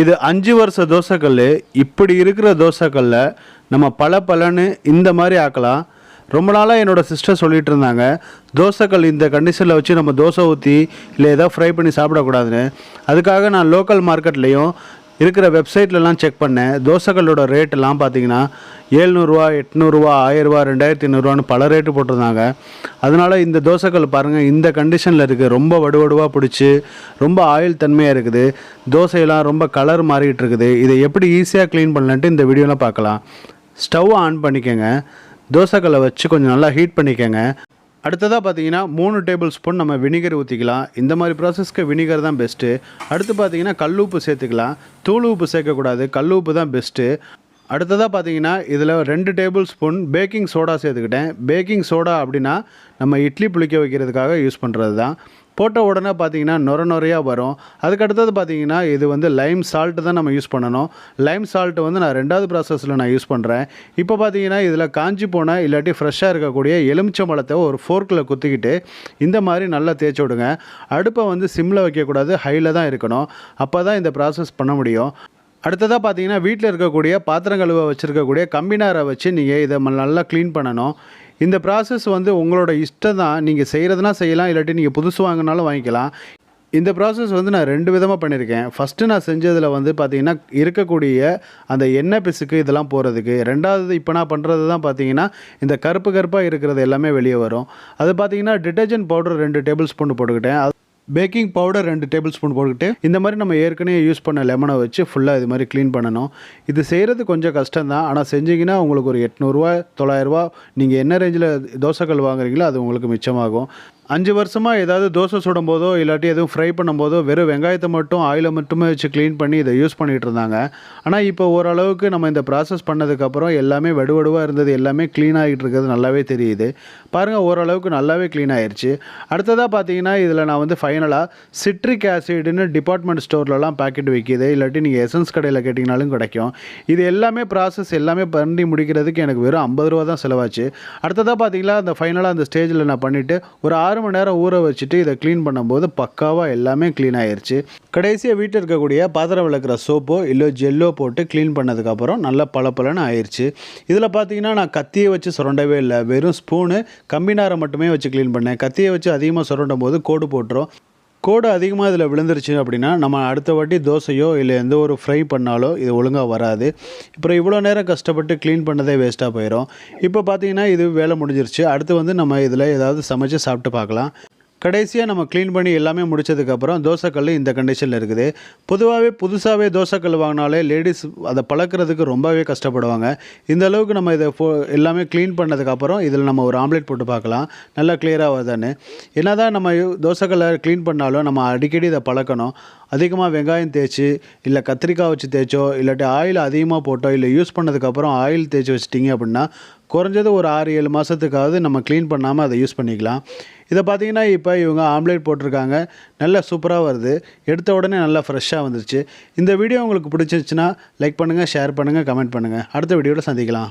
இது அஞ்சு வருஷ தோசைக்கல் இப்படி இருக்கிற தோசைக்கல்ல நம்ம பல பலன்னு இந்த மாதிரி ஆக்கலாம். ரொம்ப நாளாக என்னோடய சிஸ்டர் சொல்லிகிட்டு இருந்தாங்க தோசைக்கல் இந்த கண்டிஷனில் வச்சு நம்ம தோசை ஊற்றி இல்லை ஏதாவது ஃப்ரை பண்ணி சாப்பிடக்கூடாதுன்னு. அதுக்காக நான் லோக்கல் மார்க்கெட்லேயும் இருக்கிற வெப்சைட்லலாம் செக் பண்ணேன் தோசைக்கல்லோட ரேட்டெல்லாம் பார்த்தீங்கன்னா ஏழ்நூறுரூவா எட்நூறுரூவா ஆயிரரூவா ரெண்டாயிரத்தி ஐநூறுரூவான்னு பல ரேட்டு போட்டிருந்தாங்க. அதனால் இந்த தோசைகள் பாருங்கள் இந்த கண்டிஷனில் இருக்குது ரொம்ப வடுவடுவாக பிடிச்சி ரொம்ப ஆயில் தன்மையாக இருக்குது. தோசையெல்லாம் ரொம்ப கலர் மாறிட்டு இருக்குது. இதை எப்படி ஈஸியாக க்ளீன் பண்ணலான்ட்டு இந்த வீடியோவில் பார்க்கலாம். ஸ்டவ் ஆன் பண்ணிக்கோங்க. தோசைக்கல்லை வச்சு கொஞ்சம் நல்லா ஹீட் பண்ணிக்கோங்க. அடுத்ததாக பார்த்தீங்கன்னா மூணு டேபிள் ஸ்பூன் நம்ம வினிகர் ஊற்றிக்கலாம் இந்த மாதிரி ப்ராசஸ்க்கு வினிகர் தான் பெஸ்ட்டு அடுத்து பார்த்தீங்கன்னா கல் உப்பு சேர்த்துக்கலாம். தூள் உப்பு சேர்க்கக்கூடாது. கல் உப்பு தான் பெஸ்ட்டு அடுத்ததாக பார்த்தீங்கன்னா இதில் ரெண்டு டேபிள் ஸ்பூன் பேக்கிங் சோடா சேர்த்துக்கிட்டேன். பேக்கிங் சோடா அப்படின்னா நம்ம இட்லி புளிக்க வைக்கிறதுக்காக யூஸ் பண்ணுறது தான் போட்ட உடனே பார்த்தீங்கன்னா நொர நுறையாக வரும். அதுக்கு அடுத்தது பார்த்தீங்கன்னா இது வந்து லைம் சால்ட்டு தான் நம்ம யூஸ் பண்ணணும். லைம் சால்ட்டு வந்து நான் ரெண்டாவது ப்ராசஸில் நான் யூஸ் பண்ணுறேன் இப்போ பார்த்தீங்கன்னா இதில் காஞ்சி போன இல்லாட்டி ஃப்ரெஷ்ஷாக இருக்கக்கூடிய எலுமிச்சம்பழத்தை ஒரு ஃபோர்க்கில் குத்திக்கிட்டு இந்த மாதிரி நல்லா தேய்ச்சி விடுங்க. அடுப்பை வந்து சிம்மில் வைக்கக்கூடாது ஹையில் தான் இருக்கணும். அப்போ தான் இந்த ப்ராசஸ் பண்ண முடியும். அடுத்ததாக பார்த்தீங்கன்னா வீட்டில் இருக்கக்கூடிய பாத்திரம் கழுவ வச்சுருக்கக்கூடிய கம்பினாரை வச்சு நீங்கள் இதை நல்லா க்ளீன் பண்ணணும். இந்த ப்ராசஸ் வந்து உங்களோட இஷ்டம் தான். நீங்கள் செய்கிறதுனா செய்யலாம் இல்லாட்டி நீங்கள் புதுசு வாங்கினாலும் வாங்கிக்கலாம். இந்த ப்ராசஸ் வந்து நான் ரெண்டு விதமாக பண்ணியிருக்கேன் ஃபஸ்ட்டு நான் செஞ்சதில் வந்து பார்த்திங்கன்னா இருக்கக்கூடிய அந்த எண்ணெய் பிசுக்கு இதெல்லாம் போகிறதுக்கு ரெண்டாவது இப்போ நான் பண்ணுறது தான் பார்த்தீங்கன்னா இந்த கருப்பு கருப்பாக இருக்கிறது எல்லாமே வெளியே வரும். அது பார்த்தீங்கன்னா டிட்டர்ஜென்ட் பவுடர் ரெண்டு டேபிள் ஸ்பூன் போட்டுக்கிட்டேன். அது பேக்கிங் பவுடர் ரெண்டு டேபிள் ஸ்பூன் போட்டுக்கிட்டு இந்த மாதிரி நம்ம ஏற்கனவே யூஸ் பண்ண லெமனை வச்சு ஃபுல்லாக இது மாதிரி க்ளீன் பண்ணணும். இது செய்கிறது கொஞ்சம் கஷ்டம் தான் ஆனால் செஞ்சீங்கன்னா உங்களுக்கு ஒரு எட்நூறுரூவா தொள்ளாயிரரூவா நீங்கள் என்ன ரேஞ்சில் தோசைக்கல் வாங்குறீங்களோ அது உங்களுக்கு மிச்சமாகும். அஞ்சு வருஷமாக ஏதாவது தோசை சுடும் போதோ இல்லாட்டி எதுவும் ஃப்ரை பண்ணும்போதோ வெறும் வெங்காயத்தை மட்டும் ஆயிலை மட்டுமே வச்சு க்ளீன் பண்ணி இதை யூஸ் பண்ணிகிட்டு இருந்தாங்க. ஆனால் இப்போ ஓரளவுக்கு நம்ம இந்த ப்ராசஸ் பண்ணதுக்கப்புறம் எல்லாமே வடுவடுவாக இருந்தது எல்லாமே க்ளீன் ஆகிட்டு இருக்கிறது நல்லாவே தெரியுது. பாருங்கள் ஓரளவுக்கு நல்லாவே க்ளீன் ஆயிடுச்சு அடுத்ததாக பார்த்தீங்கன்னா இதில் நான் வந்து ஃபைனலாக சிட்ரிக் ஆசிட்னு டிபார்ட்மெண்ட் ஸ்டோர்லலாம் பாக்கெட் விற்கிது இல்லாட்டி நீங்கள் எசன்ஸ் கடையில் கேட்டிங்கனாலும் கிடைக்கும். இது எல்லாமே ப்ராசஸ் எல்லாமே பண்ணி முடிக்கிறதுக்கு எனக்கு வெறும் ஐம்பது ரூபா தான் செலவாச்சு. அடுத்ததாக பார்த்தீங்கன்னா அந்த ஃபைனலாக அந்த ஸ்டேஜில் நான் பண்ணிவிட்டு ஒரு ஆறு மணி நேரம் ஊற வச்சுட்டு இதை க்ளீன் பண்ணும்போது பக்காவாக எல்லாமே க்ளீன் ஆயிடுச்சு கடைசியாக வீட்டில் இருக்கக்கூடிய பாத்திரம் விளக்குற சோப்போ இல்லை ஜெல்லோ போட்டு க்ளீன் பண்ணதுக்கப்புறம் நல்லா பளபளன்னு ஆயிடுச்சு இதில் பார்த்தீங்கன்னா நான் கத்தியை வச்சு சுரண்டவே இல்லை. வெறும் ஸ்பூனு கம்பினாரை மட்டுமே வச்சு க்ளீன் பண்ணேன். கத்தியை வச்சு அதிகமாக சுரண்டும் போது கோடு போட்டுரும். கோடு அதிகமாக இதில் விழுந்துருச்சு அப்படின்னா நம்ம அடுத்த வாட்டி தோசையோ இல்லை எந்த ஒரு ஃப்ரை பண்ணாலோ இது ஒழுங்காக வராது. இப்போ இவ்வளோ நேரம் கஷ்டப்பட்டு க்ளீன் பண்ணதே வேஸ்ட்டாக போயிடும் இப்போ பார்த்தீங்கன்னா இது வேலை முடிஞ்சிருச்சு. அடுத்து வந்து நம்ம இதில் ஏதாவது சமைச்சு சாப்பிட்டு பார்க்கலாம். கடைசியாக நம்ம க்ளீன் பண்ணி எல்லாமே முடிச்சதுக்கப்புறம் தோசைக்கல் இந்த கண்டிஷனில் இருக்குது. பொதுவாகவே புதுசாகவே தோசைக்கல் வாங்கினாலே லேடிஸ் அதை பழக்கிறதுக்கு ரொம்பவே கஷ்டப்படுவாங்க. இந்த அளவுக்கு நம்ம இதை ஃபோ எல்லாமே க்ளீன் பண்ணதுக்கப்புறம் இதில் நம்ம ஒரு ஆம்லேட் போட்டு பார்க்கலாம். நல்லா கிளியராக வருதான்னு. என்ன தான் நம்ம தோசைக்கல்லை க்ளீன் பண்ணாலும் நம்ம அடிக்கடி இதை பழக்கணும். அதிகமாக வெங்காயம் தேய்ச்சி இல்லை கத்திரிக்காய் வச்சு தேய்ச்சோ இல்லாட்டி ஆயில் அதிகமாக போட்டோ இல்லை யூஸ் பண்ணதுக்கப்புறம் ஆயில் தேய்ச்சி வச்சிட்டிங்க அப்படின்னா குறைஞ்சது ஒரு ஆறு ஏழு மாதத்துக்காவது நம்ம க்ளீன் பண்ணாமல் அதை யூஸ் பண்ணிக்கலாம். இதை பார்த்தீங்கன்னா இப்போ இவங்க ஆம்லேட் போட்டிருக்காங்க. நல்லா சூப்பராக வருது. எடுத்த உடனே நல்லா ஃப்ரெஷ்ஷாக வந்துருச்சு. இந்த வீடியோ உங்களுக்கு பிடிச்சிருச்சுன்னா லைக் பண்ணுங்கள் ஷேர் பண்ணுங்கள் கமெண்ட் பண்ணுங்கள் அடுத்த வீடியோவில் சந்திக்கலாம்.